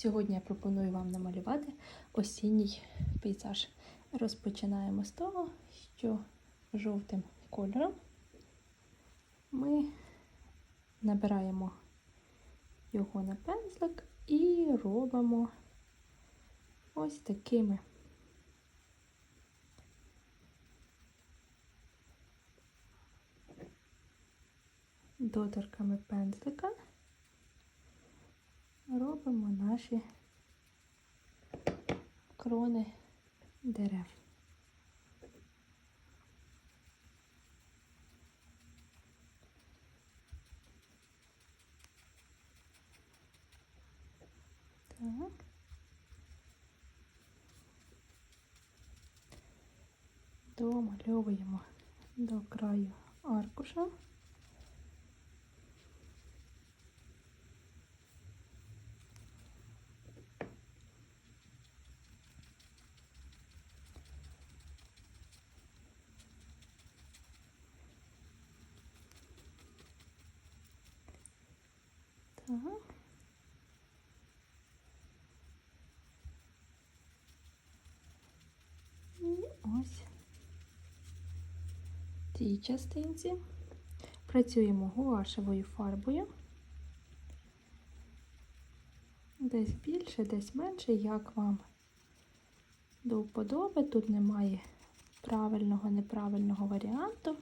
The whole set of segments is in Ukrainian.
Сьогодні я пропоную вам намалювати осінній пейзаж. Розпочинаємо з того, що жовтим кольором ми набираємо його на пензлик і робимо ось такими доторками пензлика робимо наші крони дерев. Так. Домальовуємо до краю аркуша. Так. І ось в цій частинці працюємо гуашевою фарбою. Десь більше, десь менше, як вам до вподоби. Тут немає правильного, неправильного варіанту.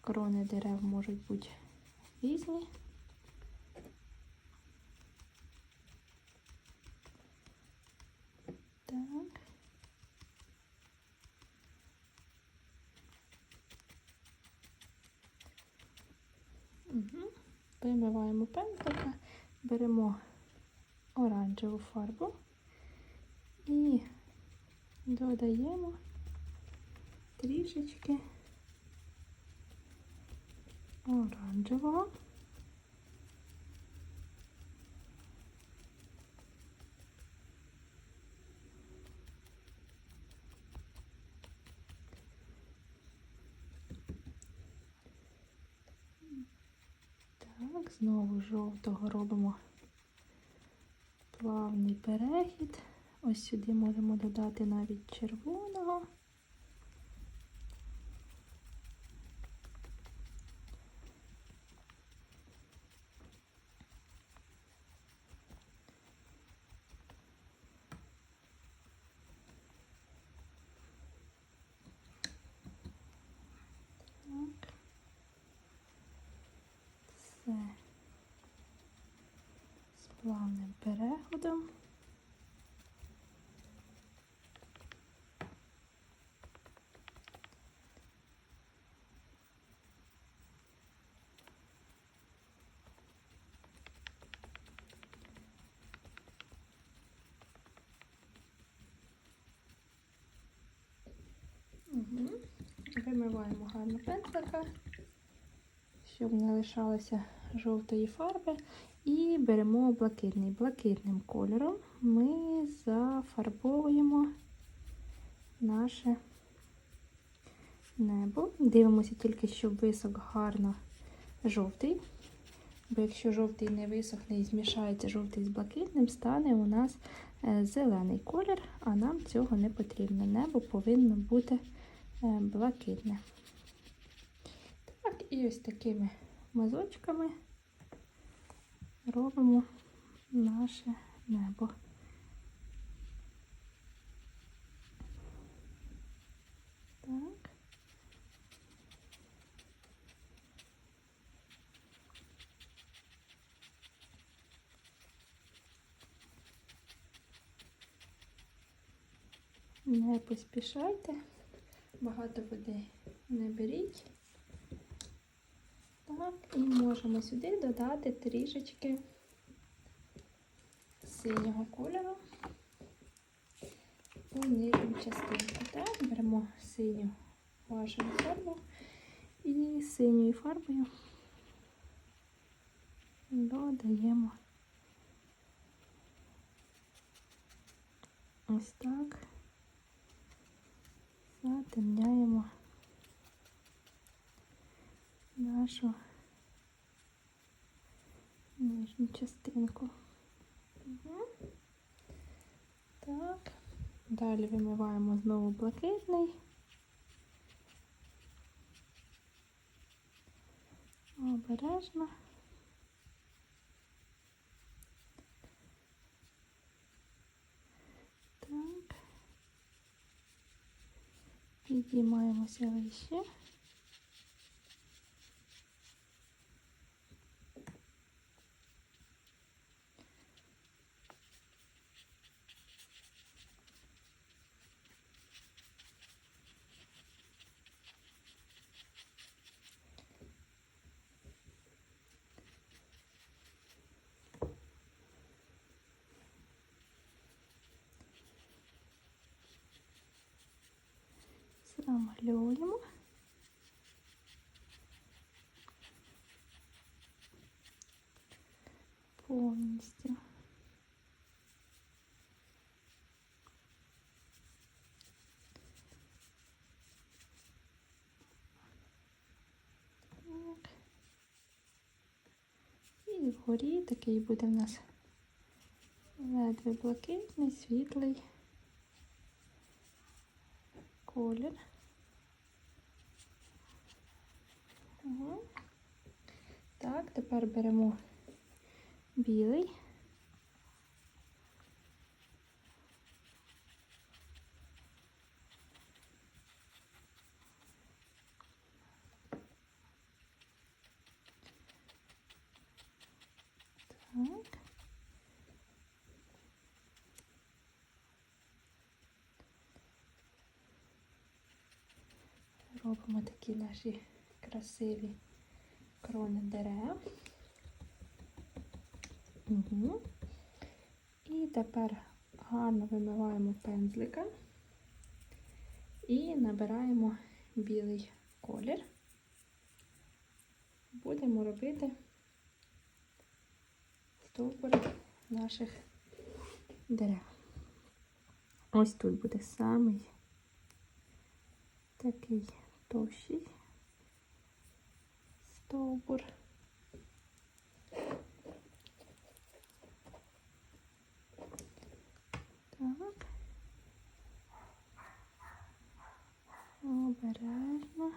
Крони дерев можуть бути різні. Так. Угу. Вимиваємо пензлика, беремо оранжеву фарбу і додаємо трішечки оранжевого. Так, знову жовтого робимо плавний перехід. Ось сюди можемо додати навіть червоного. Так. Все плавним переходом. Вимиваємо гарно пензлика, щоб не лишалося жовтої фарби. І беремо блакитний. Блакитним кольором ми зафарбовуємо наше небо. Дивимося тільки, щоб висох гарно жовтий. Бо якщо жовтий не висохне і змішається жовтий з блакитним, стане у нас е, зелений колір, а нам цього не потрібно. Небо повинно бути е, блакитне. Так, і ось такими мазочками робимо наше небо. Так. Не поспішайте, багато води не беріть. І можемо сюди додати трішечки синього кольору у нижню частинку. Так, беремо синю вашу фарбу і синьою фарбою додаємо ось так, затемняємо нашу нижню частинку. Угу. Так. Далі вимиваємо знову блакитний. Обережно. Так. Підіймаємося вище. Замальовуємо. Повністю. І вгорі такий буде в нас ледве блакитний, світлий колір. Ага. Так, тепер беремо білий. Робимо такі наші красиві крони дерев. Угу. І тепер гарно вимиваємо пензлика і набираємо білий колір. Будемо робити стовбури наших дерев. Ось тут буде самий такий товщий стовбур. Так. Обережно.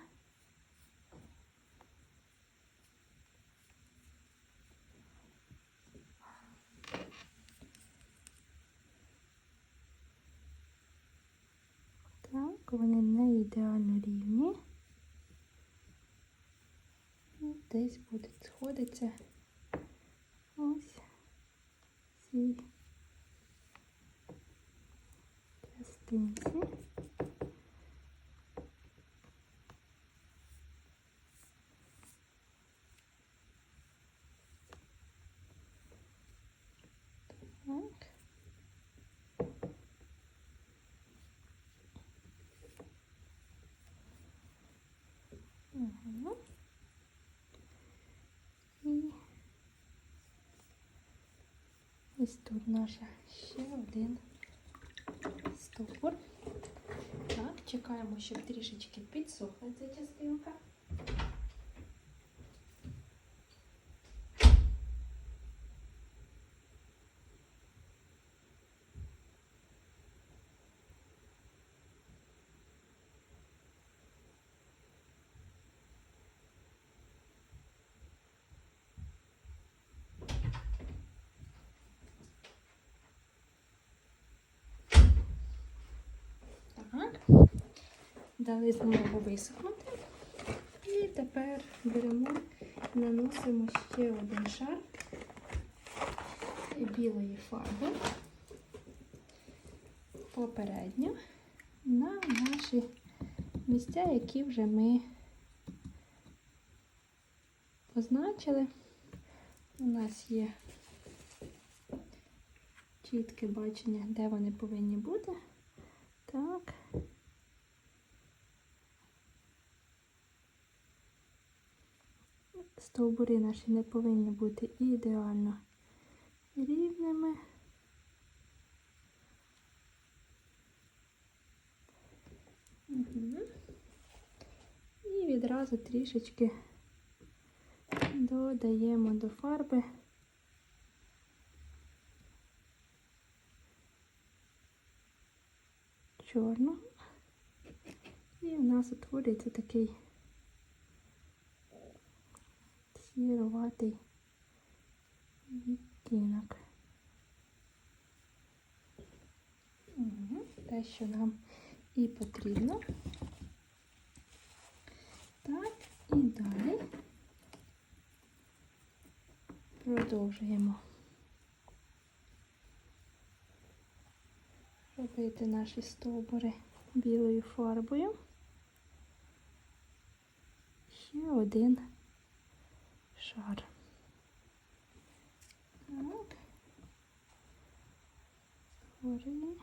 Так, вони не ідеально рівні. І десь будуть сходитися ось ці частинці. Так. Угу. І ось тут наша ще один стовбур. Так, чекаємо, щоб трішечки підсохла ця частинка. Так. Дали знову висохнути. І тепер беремо, наносимо ще один шар білої фарби попередньо на наші місця, які вже ми позначили. У нас є чітке бачення, де вони повинні бути. Так. Стовбури наші не повинні бути ідеально рівними. І відразу трішечки додаємо до фарби. чорного. І в нас утворюється такий сіруватий відтінок. Те, що нам і потрібно. Так, і далі продовжуємо робити наші стовбури білою фарбою. Ще один шар. Так. Створили.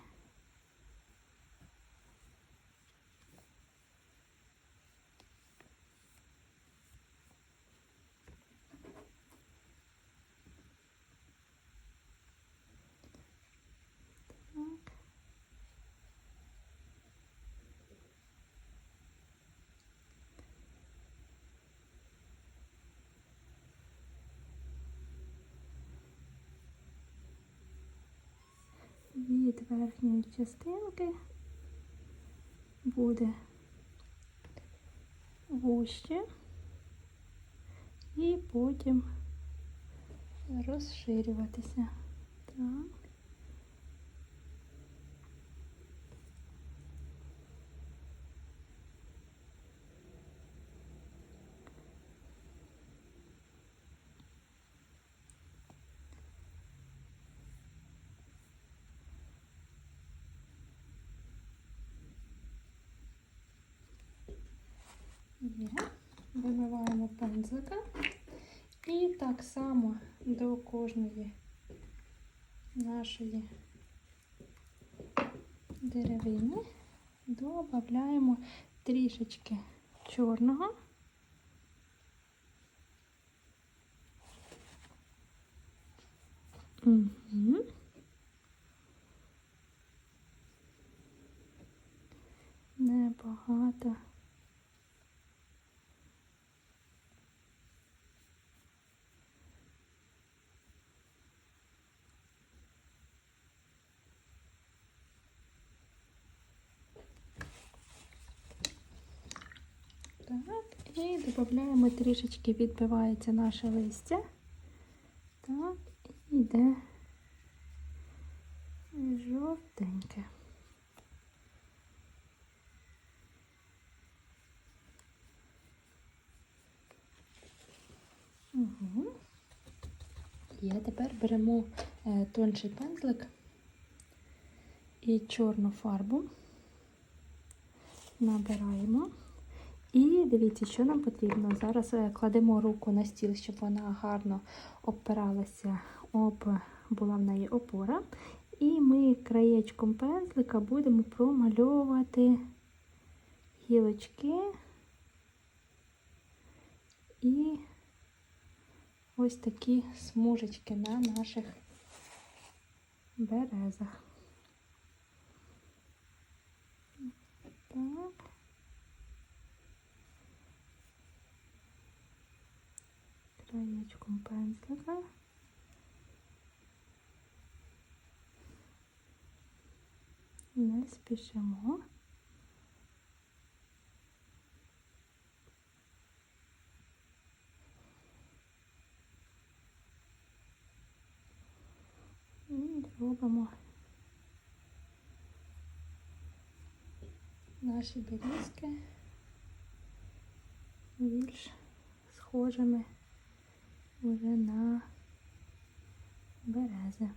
Так. Від верхньої частинки буде вуще і потім розширюватися. Так. Є. Вимиваємо пензлика. І так само до кожної нашої деревини додаємо трішечки чорного. Угу. Небагато. Так, і додаємо трішечки відбивається наше листя. Так, і йде жовтеньке. Угу. Є, тепер беремо е, тонший пензлик і чорну фарбу набираємо. І дивіться, що нам потрібно. Зараз е, кладемо руку на стіл, щоб вона гарно обпиралася, об, була в неї опора. І ми краєчком пензлика будемо промальовувати гілочки і ось такі смужечки на наших березах. Так. Краєчком пензлика. Не спішимо. І робимо наші берізки більш схожими уже на берези.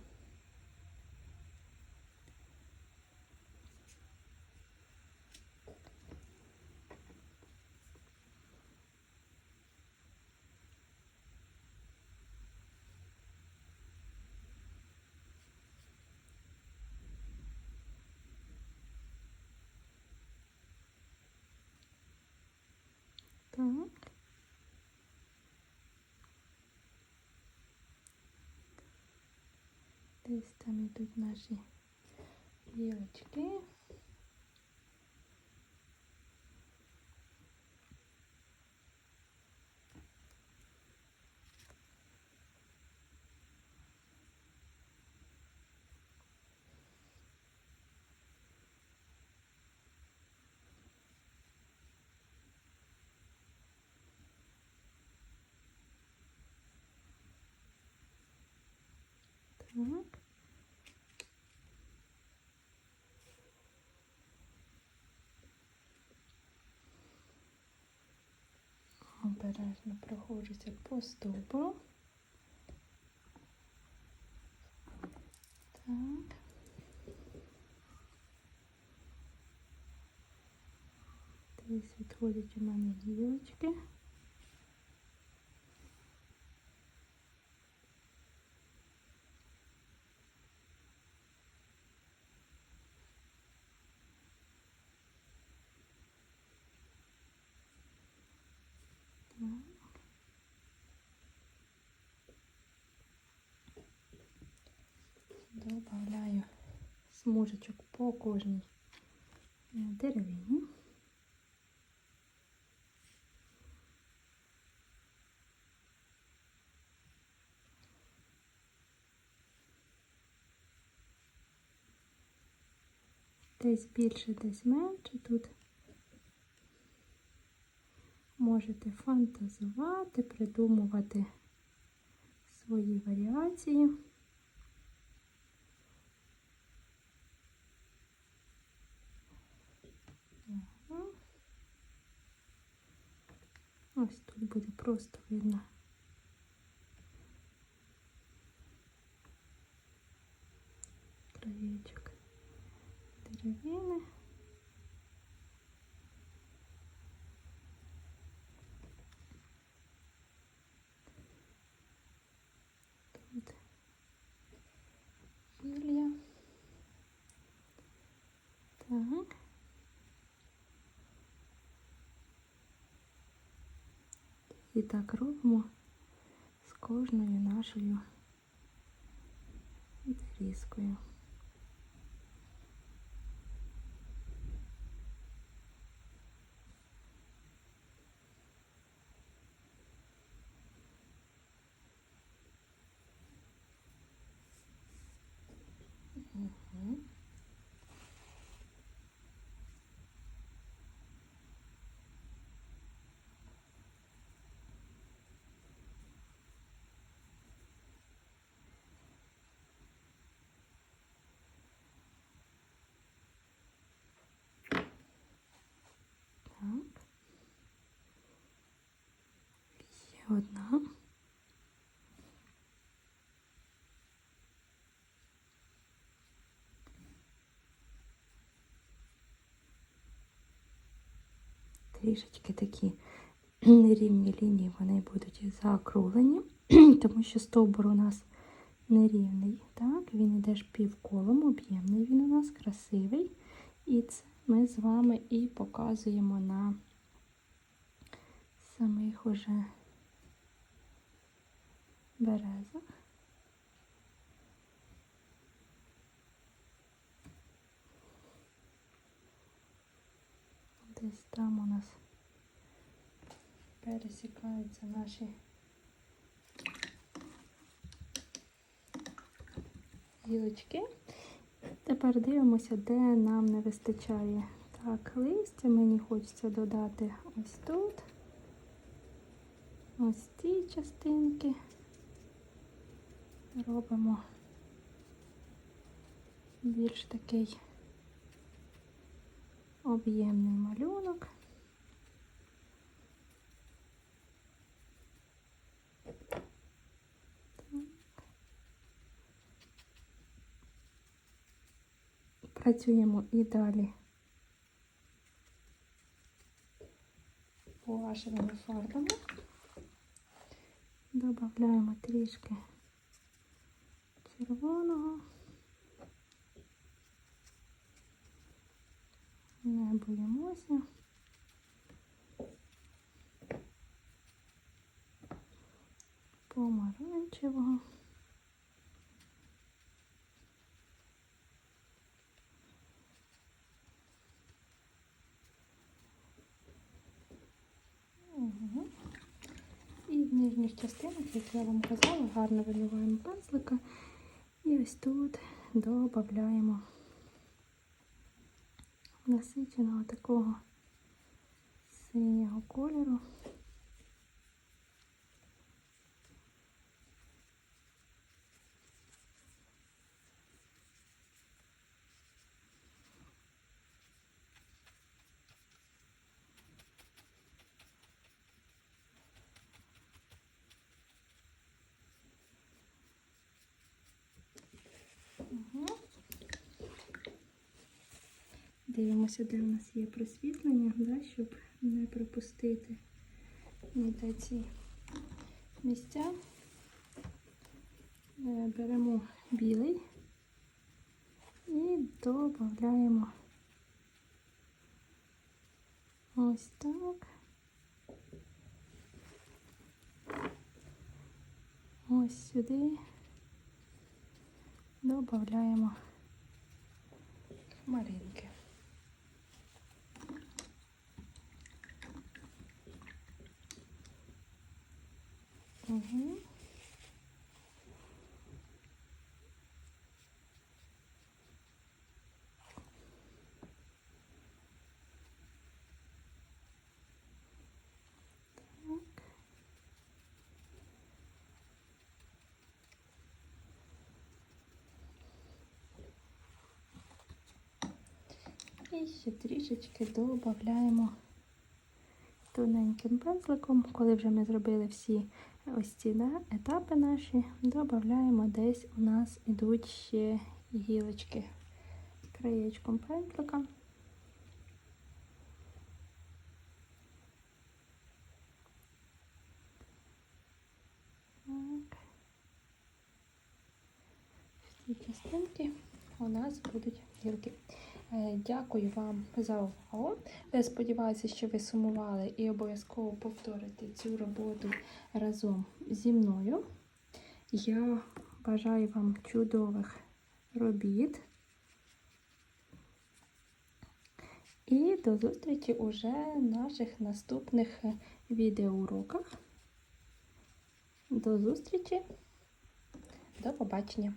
Десь там йдуть наші гілочки. Обережно проходжуся по стовбуру. Так. Десь відходять у мене гілочки. Добавляю смужечок по кожній деревині. Десь більше, десь менше тут. Можете фантазувати, придумувати свої варіації. Ага. Ось тут буде просто видно. Краєчок деревини. Тут гілля. Так. І так робимо з кожною нашою відрізкою. Мгм. Так. Ще одна. Трішечки такі нерівні лінії вони будуть заокруглені, тому що стовбур у нас нерівний. Так, він іде ж півколом, об'ємний він у нас красивий. І це ми з вами і показуємо на самих уже березах. Десь там у нас пересікаються наші гілочки. Тепер дивимося, де нам не вистачає. Так, листя мені хочеться додати ось тут. Ось ці частинки. Робимо більш такий об'ємний малюнок. Працюємо і далі гуашевими фарбами. Додаємо трішки червоного. Не боїмося. Помаранчевого. І в нижніх частинах, як я вам казала, гарно виливаємо пензлика. І ось тут додаємо насиченого такого синього кольору. Дивимося, де у нас є просвітлення, да, щоб не пропустити ніде ці місця. Е, Беремо білий і додаємо ось так. Ось сюди додаємо хмаринки. Угу. Так. І ще трішечки додаємо тоненьким пензликом, коли вже ми зробили всі ось ці да, етапи наші, додаємо десь у нас ідуть ще гілочки краєчком пензлика. Так. В цій частинки у нас будуть гілки. Е, Дякую вам за увагу. Сподіваюся, що ви сумували і обов'язково повторите цю роботу разом зі мною. Я бажаю вам чудових робіт. І до зустрічі уже в наших наступних відеоуроках. До зустрічі, до побачення!